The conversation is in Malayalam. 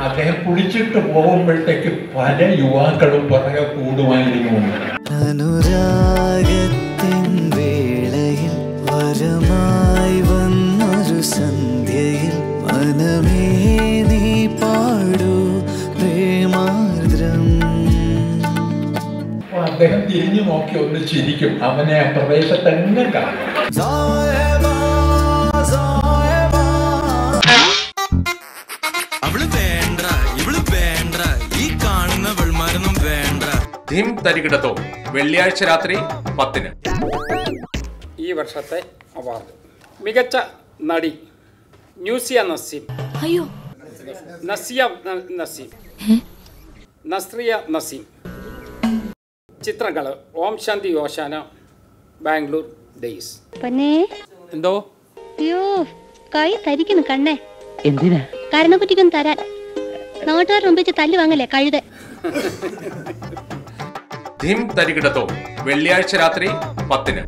അദ്ദേഹം കുടിച്ചിട്ട് പോകുമ്പോഴത്തേക്ക് പല യുവാക്കളും പുറകെ കൂടുമായിരുന്നു. അനുരാഗത്തിൻ വേളയിൽ വരമായി വന്നൊരു സന്ധ്യയിൽ മനമേ നീ പാടൂ പ്രേമാർദ്രം. അദ്ദേഹം തിരിഞ്ഞു നോക്കി ഒന്ന് ചിരിക്കും. അവനെ ആ പ്രദേശത്തെങ്ങും കാണും? ധിം തരികിടത്തോ. വെള്ളിയാഴ്ച രാത്രി പത്തിന്. ഈ വർഷത്തെ അവാർഡ്. മികച്ച നടി ന്യൂസിയ നസീം. അയ്യോ. നസിയ നസീം. നസ്രിയ നസീം. ചിത്രങ്ങൾ ഓം ശാന്തി ഓശാന ബാംഗ്ലൂർ ഡേയ്സ്. എന്തോ? അയ്യോ കൈ തരിക്കുന്നു കണ്ണേ. എന്തിനാ? കരണക്കുറ്റിക്കൊന്ന് തരാൻ. നാട്ടുകാർ മുമ്പിച്ച് തല്ലു വാങ്ങല്ലേ കഴുത. ധിം തരികിടത്തോ. വെള്ളിയാഴ്ച രാത്രി പത്തിന്.